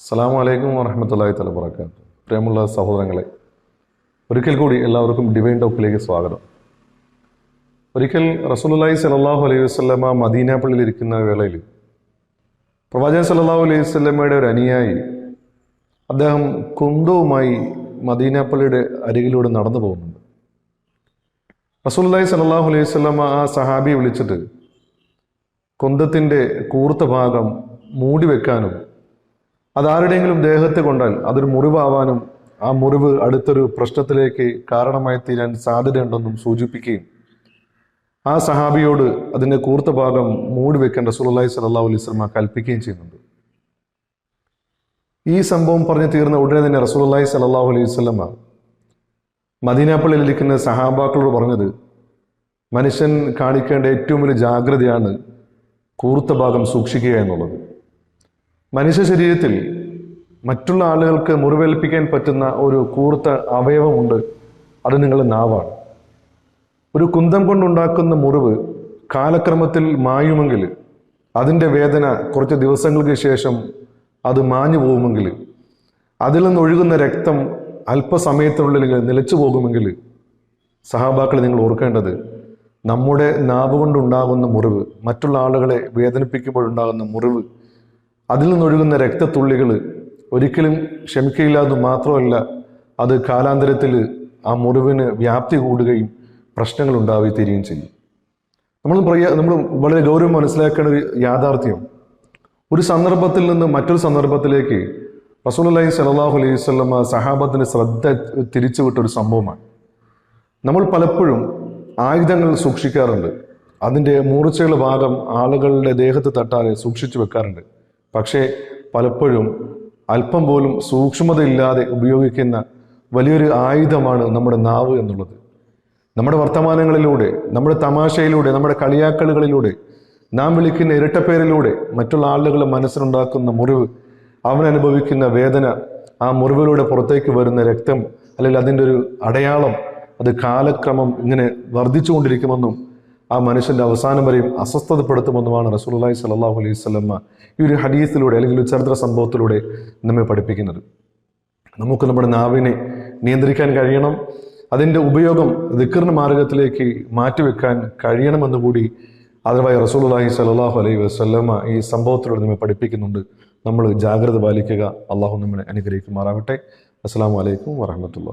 അസ്സാം വലൈക്കും വറഹമത്തല്ലാഹി തല വർക്കാത്തു പ്രിയമുള്ള സഹോദരങ്ങളെ ഒരിക്കൽ കൂടി എല്ലാവർക്കും ഡിവൈൻ ടോക്കിലേക്ക് സ്വാഗതം. ഒരിക്കൽ റസൂലുള്ളാഹി സലാഹു അലൈഹി വസ്ലമ മദീന പള്ളിയിൽ ഇരിക്കുന്ന വേളയിൽ പ്രവാചകൻ സലാഹു അലൈഹി വസ്ലമയുടെ ഒരു അനുയായി അദ്ദേഹം കുന്തവുമായി മദീന പള്ളിയുടെ അരികിലൂടെ നടന്നു പോകുന്നുണ്ട്. റസൂലുള്ളാഹി സലാഹു അലൈഹി വസ്ലമ ആ സഹാബിയെ വിളിച്ചിട്ട് കുന്തത്തിന്റെ കൂർത്ത ഭാഗം മൂടി വെക്കാനും അതാരുടെയെങ്കിലും ദേഹത്ത് കൊണ്ടാൽ അതൊരു മുറിവാവാനും ആ മുറിവ് അടുത്തൊരു പ്രശ്നത്തിലേക്ക് കാരണമായി തീരാൻ സാധ്യതയുണ്ടെന്നും സൂചിപ്പിക്കുകയും ആ സഹാബിയോട് അതിന്റെ കൂർത്ത ഭാഗം മൂടി വെക്കാൻ റസൂലുള്ളാഹി സ്വല്ലല്ലാഹു അലൈഹി വസല്ലമ കൽപ്പിക്കുകയും ചെയ്യുന്നുണ്ട്. ഈ സംഭവം പറഞ്ഞു തീർന്ന ഉടനെ തന്നെ റസൂലുള്ളാഹി സ്വല്ലല്ലാഹു അലൈഹി വസല്ലമ മദീനാപ്പള്ളിയിൽ ഇരിക്കുന്ന സഹാബാക്കളോട് പറഞ്ഞത് മനുഷ്യൻ കാണിക്കേണ്ട ഏറ്റവും വലിയ ജാഗ്രതയാണ് കൂർത്ത ഭാഗം സൂക്ഷിക്കുക എന്നുള്ളത്. മനുഷ്യ ശരീരത്തിൽ മറ്റുള്ള ആളുകൾക്ക് മുറിവേൽപ്പിക്കാൻ പറ്റുന്ന ഒരു കൂർത്ത അവയവമുണ്ട് അത് നിങ്ങളുടെ നാവാണ്. ഒരു കുന്തം കൊണ്ടുണ്ടാക്കുന്ന മുറിവ് കാലക്രമത്തിൽ മായുമെങ്കിൽ അതിന്റെ വേദന കുറച്ച് ദിവസങ്ങൾക്ക് ശേഷം അത് മാഞ്ഞു പോകുമെങ്കിൽ അതിൽ നിന്ന് ഒഴുകുന്ന രക്തം അല്പസമയത്തിനുള്ളിൽ നിലച്ചു പോകുമെങ്കിൽ സഹാബാക്കൾ നിങ്ങൾ ഓർക്കേണ്ടത് നമ്മുടെ നാവ് കൊണ്ടുണ്ടാകുന്ന മുറിവ് മറ്റുള്ള ആളുകളെ വേദനിപ്പിക്കുമ്പോഴുണ്ടാകുന്ന മുറിവ് അതിൽ നിന്നൊഴുകുന്ന രക്തത്തുള്ളികൾ ഒരിക്കലും ക്ഷമിക്കയില്ല എന്ന് മാത്രമല്ല അത് കാലാന്തരത്തിൽ ആ മുറിവിന് വ്യാപ്തി കൂടുകയും പ്രശ്നങ്ങൾ ഉണ്ടാവുകയും തീരുകയും ചെയ്യും. നമ്മൾ പ്രയാ നമ്മൾ വളരെ ഗൗരവം മനസ്സിലാക്കേണ്ട ഒരു യാഥാർത്ഥ്യം. ഒരു സന്ദർഭത്തിൽ നിന്ന് മറ്റൊരു സന്ദർഭത്തിലേക്ക് റസൂലി സലാഹു അലൈഹി സ്വലമ സഹാബത്തിന് ശ്രദ്ധ തിരിച്ചുവിട്ട ഒരു സംഭവമാണ്. നമ്മൾ പലപ്പോഴും ആയുധങ്ങൾ സൂക്ഷിക്കാറുണ്ട്. അതിന്റെ മൂർച്ചയുള്ള ഭാഗം ആളുകളുടെ ദേഹത്ത് തട്ടാതെ സൂക്ഷിച്ചു വെക്കാറുണ്ട്. പക്ഷേ പലപ്പോഴും അല്പം പോലും സൂക്ഷ്മതയില്ലാതെ ഉപയോഗിക്കുന്ന വലിയൊരു ആയുധമാണ് നമ്മുടെ നാവ് എന്നുള്ളത്. നമ്മുടെ വർത്തമാനങ്ങളിലൂടെ നമ്മുടെ തമാശയിലൂടെ നമ്മുടെ കളിയാക്കലുകളിലൂടെ നാം വിളിക്കുന്ന ഇരട്ടപ്പേരിലൂടെ മറ്റുള്ള ആളുകളുടെ മനസ്സിലുണ്ടാക്കുന്ന മുറിവ് അവൻ അനുഭവിക്കുന്ന വേദന ആ മുറിവിലൂടെ പുറത്തേക്ക് വരുന്ന രക്തം അല്ലെങ്കിൽ അതിന്റെ ഒരു അടയാളം അത് കാലക്രമം ഇങ്ങനെ വർദ്ധിച്ചുകൊണ്ടിരിക്കുമെന്നും ആ മനുഷ്യന്റെ അവസാനം വരെയും അസ്വസ്ഥതപ്പെടുത്തുമെന്നുമാണ് റസൂലുള്ളാഹി സ്വല്ലല്ലാഹു അലൈഹി സ്വലമ്മ ഈ ഒരു ഹദീസിലൂടെ അല്ലെങ്കിൽ ഒരു ചരിത്ര സംഭവത്തിലൂടെ നമ്മെ പഠിപ്പിക്കുന്നത്. നമുക്ക് നമ്മുടെ നാവിനെ നിയന്ത്രിക്കാൻ കഴിയണം. അതിന്റെ ഉപയോഗം ദിക്കറിന് മാർഗത്തിലേക്ക് മാറ്റിവെക്കാൻ കഴിയണമെന്ന് കൂടി അതുമായി റസൂലുള്ളാഹി സ്വല്ലല്ലാഹു അലൈഹി വസ്ലമ ഈ സംഭവത്തിലൂടെ നമ്മെ പഠിപ്പിക്കുന്നുണ്ട്. നമ്മൾ ജാഗ്രത പാലിക്കുക. അള്ളാഹു നമ്മളെ അനുഗ്രഹിക്കുമാറാവട്ടെ അസ്സാം വലൈക്കും വറഹമത്തുള്ള